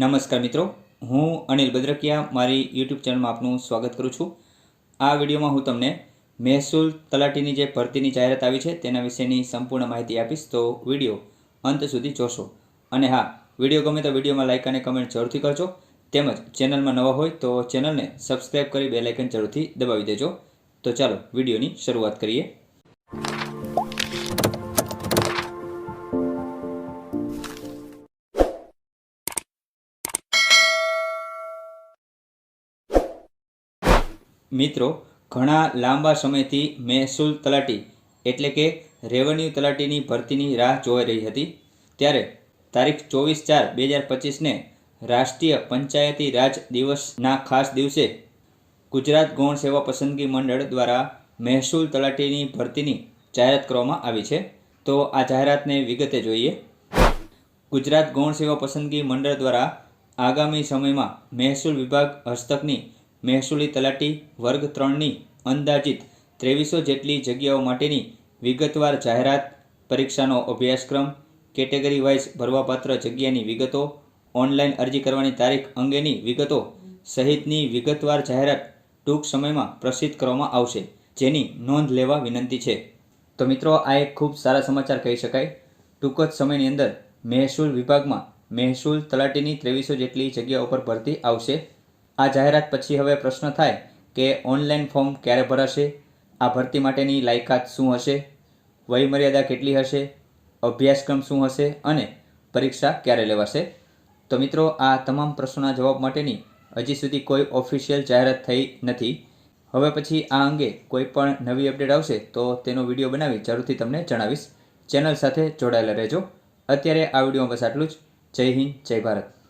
નમસ્કાર મિત્રો. હું અનિલ બદ્રકિયા, મારી યુટ્યુબ ચેનલમાં આપનું સ્વાગત કરું છું. આ વિડીયોમાં હું તમને મહેસૂલ તલાટીની જે ભરતીની જાહેરાત આવી છે તેના વિશેની સંપૂર્ણ માહિતી આપીશ. તો વીડિયો અંત સુધી જોશો. અને હા, વીડિયો ગમે તો વિડીયોમાં લાઇક અને કમેન્ટ જરૂરથી કરજો. તેમજ ચેનલમાં નવા હોય તો ચેનલને સબસ્ક્રાઈબ કરી બે લાઇકન જરૂરથી દબાવી દેજો. તો ચાલો વિડીયોની શરૂઆત કરીએ. મિત્રો, ઘણા લાંબા સમયથી મહેસૂલ તલાટી, એટલે કે રેવન્યુ તલાટીની ભરતીની રાહ જોઈ રહી હતી. ત્યારે તારીખ ચોવીસ ચાર બે હજાર પચીસને રાષ્ટ્રીય પંચાયતી રાજ દિવસના ખાસ દિવસે ગુજરાત ગૌણ સેવા પસંદગી મંડળ દ્વારા મહેસૂલ તલાટીની ભરતીની જાહેરાત કરવામાં આવી છે. તો આ જાહેરાતને વિગતે જોઈએ. ગુજરાત ગૌણ સેવા પસંદગી મંડળ દ્વારા આગામી સમયમાં મહેસૂલ વિભાગ હસ્તકની મહેસૂલી તલાટી વર્ગ ત્રણની અંદાજિત ત્રેવીસો જેટલી જગ્યાઓ માટેની વિગતવાર જાહેરાત, પરીક્ષાનો અભ્યાસક્રમ, કેટેગરી વાઇઝ ભરવાપાત્ર જગ્યાની વિગતો ઓનલાઈન અરજી કરવાની તારીખ અંગેની વિગતો સહિતની વિગતવાર જાહેરાત ટૂંક સમયમાં પ્રસિદ્ધ કરવામાં આવશે, જેની નોંધ લેવા વિનંતી છે. તો મિત્રો, આ એક ખૂબ સારા સમાચાર કહી શકાય. ટૂંક જ સમયની અંદર મહેસૂલ વિભાગમાં મહેસૂલ તલાટીની ત્રેવીસો જેટલી જગ્યાઓ પર ભરતી આવશે. આ જાહેરાત પછી હવે પ્રશ્ન થાય કે ઓનલાઈન ફોર્મ ક્યારે ભરાશે? આ ભરતી માટેની લાયકાત શું હશે? વયમર્યાદા કેટલી હશે? અભ્યાસક્રમ શું હશે? અને પરીક્ષા ક્યારે લેવાશે? તો મિત્રો, આ તમામ પ્રશ્નોના જવાબ માટેની હજી સુધી કોઈ ઓફિશિયલ જાહેરાત થઈ નથી. હવે પછી આ અંગે કોઈ પણ નવી અપડેટ આવશે તો તેનો વીડિયો બનાવી જરૂરથી તમને જણાવીશ. ચેનલ સાથે જોડાયેલા રહેજો. અત્યારે આ વિડીયોમાં બસ આટલું જ. જય હિન્દ, જય ભારત.